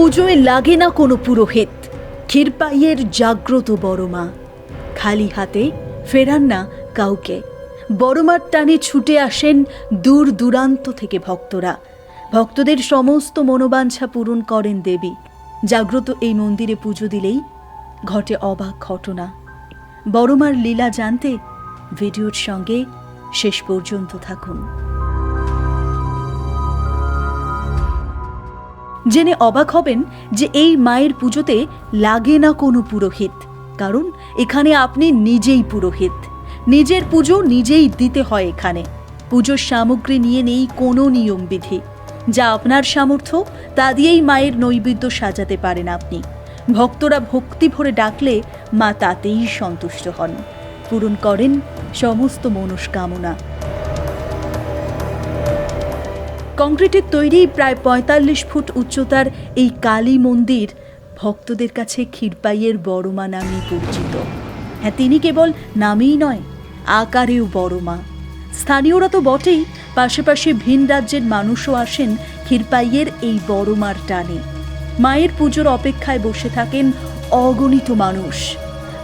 পুজোয় লাগে না কোনো পুরোহিত। ক্ষীরপাইয়ের জাগ্রত বড়মা। খালি হাতে ফেরান না কাউকে। বড়মার টানে ছুটে আসেন দূর দূরান্ত থেকে ভক্তরা। ভক্তদের সমস্ত মনোবাঞ্ছা পূরণ করেন দেবী। জাগ্রত এই মন্দিরে পুজো দিলেই ঘটে অবাক ঘটনা। বড়মার লীলা জানতে ভিডিওর সঙ্গে শেষ পর্যন্ত থাকুন। জেনে অবাক হবেন যে এই মায়ের পুজোতে লাগে না কোনো পুরোহিত। কারণ এখানে আপনি নিজেই পুরোহিত। নিজের পুজো নিজেই দিতে হয় এখানে। পুজোর সামগ্রী নিয়ে নেই কোনো নিয়মবিধি। যা আপনার সামর্থ্য, তা দিয়েই মায়ের নৈবেদ্য সাজাতে পারেন আপনি। ভক্তরা ভক্তি ভরে ডাকলে মা তাতেই সন্তুষ্ট হন। পূরণ করেন সমস্ত মনস্কামনা। কংক্রিটের তৈরি প্রায় পঁয়তাল্লিশ ফুট উচ্চতার এই কালী মন্দির ভক্তদের কাছে ক্ষীরপাইয়ের বড়মা নামে পরিচিত। হ্যাঁ তিনি কেবল নামেই নয়, আকারেও বড়মা। স্থানীয়রা তো বটেই পাশাপাশি ভিন রাজ্যের মানুষও আসেন ক্ষীরপাইয়ের এই বড়মার টানে। মায়ের পুজোর অপেক্ষায় বসে থাকেন অগণিত মানুষ।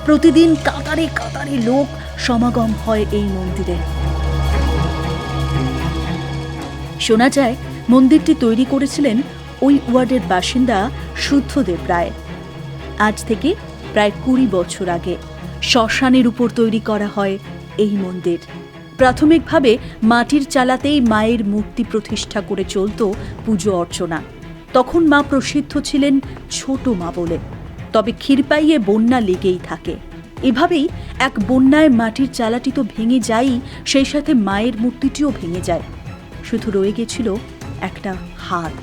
প্রতিদিন কাতারে কাতারে লোক সমাগম হয় এই মন্দিরে। শোনা যায়, মন্দিরটি তৈরি করেছিলেন ওই ওয়ার্ডের বাসিন্দা শুদ্ধদেব রায়। আজ থেকে প্রায় কুড়ি বছর আগে শ্মশানের উপর তৈরি করা হয় এই মন্দির। প্রাথমিকভাবে মাটির চালাতেই মায়ের মূর্তি প্রতিষ্ঠা করে চলত পুজো অর্চনা। তখন মা প্রসিদ্ধ ছিলেন ছোট মা বলে। তবে ক্ষীরপাইয়ে বন্যা লেগেই থাকে। এভাবেই এক বন্যায় মাটির চালাটি তো ভেঙে যায়ই, সেই সাথে মায়ের মূর্তিটিও ভেঙে যায়। শুধু রয়ে গেছিল একটা হাত।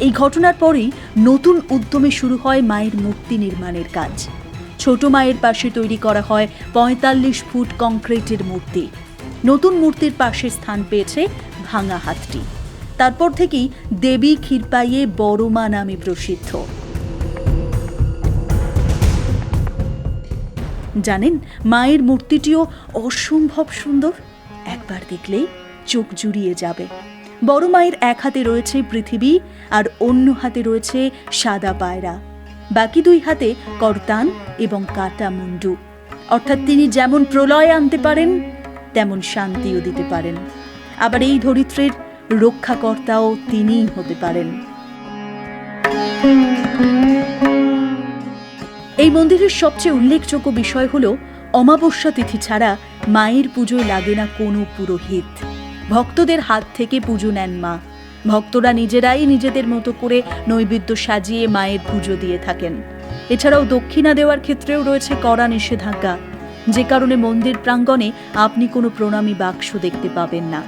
এই ঘটনার পরেই নতুন উদ্যমে শুরু হয় মায়ের মূর্তি নির্মাণের কাজ। ছোট মায়ের পাশে তৈরি করা হয় পঁয়তাল্লিশ ফুট কংক্রিটের মূর্তি। নতুন মূর্তির পাশে স্থান পেয়েছে ভাঙা হাতটি। তারপর থেকেই দেবী ক্ষীরপাইয়ে বড়মা নামে প্রসিদ্ধ। জানেন, মায়ের মূর্তিটিও অসম্ভব সুন্দর? একবার দেখলেই চোখ জুড়িয়ে যাবে। বড় মায়ের এক হাতে রয়েছে পৃথিবী আর অন্য হাতে রয়েছে সাদা পায়রা। বাকি দুই হাতে করতান এবং কাটা মুন্ডু। অর্থাৎ তিনি যেমন প্রলয় আনতে পারেন, তেমন শান্তিও দিতে পারেন। আবার এই ধরিত্রের রক্ষাকর্তাও তিনিই হতে পারেন। এই মন্দিরের সবচেয়ে উল্লেখযোগ্য বিষয় হল, অমাবস্যা তিথি ছাড়া মায়ের পুজোয় লাগে না কোনো পুরোহিত। ভক্তদের হাত থেকে পুজো নেন মা। ভক্তরা নিজেরাই নিজেদের মতো করে নৈবেদ্য সাজিয়ে মায়ের পুজো দিয়ে থাকেন। এছাড়াও দক্ষিণা দেওয়ার ক্ষেত্রেও রয়েছে কড়া নিষেধাজ্ঞা। যে কারণে মন্দির প্রাঙ্গণে আপনি কোনো প্রণামী বাক্স দেখতে পাবেন না।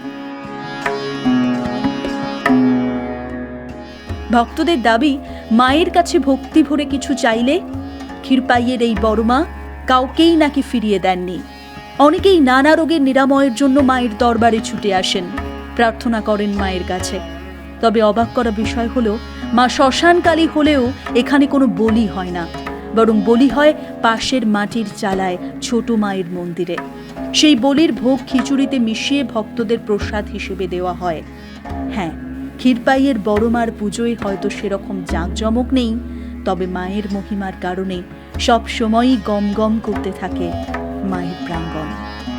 ভক্তদের দাবি, মায়ের কাছে ভক্তি ভরে কিছু চাইলে ক্ষীরপাইয়ের এই বড়মা কাউকেই নাকি ফিরিয়ে দেননি। অনেকেই নানা রোগের নিরাময়ের জন্য মায়ের দরবারে ছুটে আসেন। প্রার্থনা করেন মায়ের কাছে। তবে অবাক করা বিষয় হলো, মা শ্মশানকালী হলেও এখানে কোনো বলি হয় না। বরং বলি হয় পাশের মাটির চালায় ছোট মায়ের মন্দিরে। সেই বলির ভোগ খিচুড়িতে মিশিয়ে ভক্তদের প্রসাদ হিসেবে দেওয়া হয়। হ্যাঁ ক্ষীরপাইয়ের বড় মার পুজোয় হয়তো সেরকম জাঁকজমক নেই, তবে মায়ের মহিমার কারণে সব সময়ই গম গম করতে থাকে। माही प्रांगण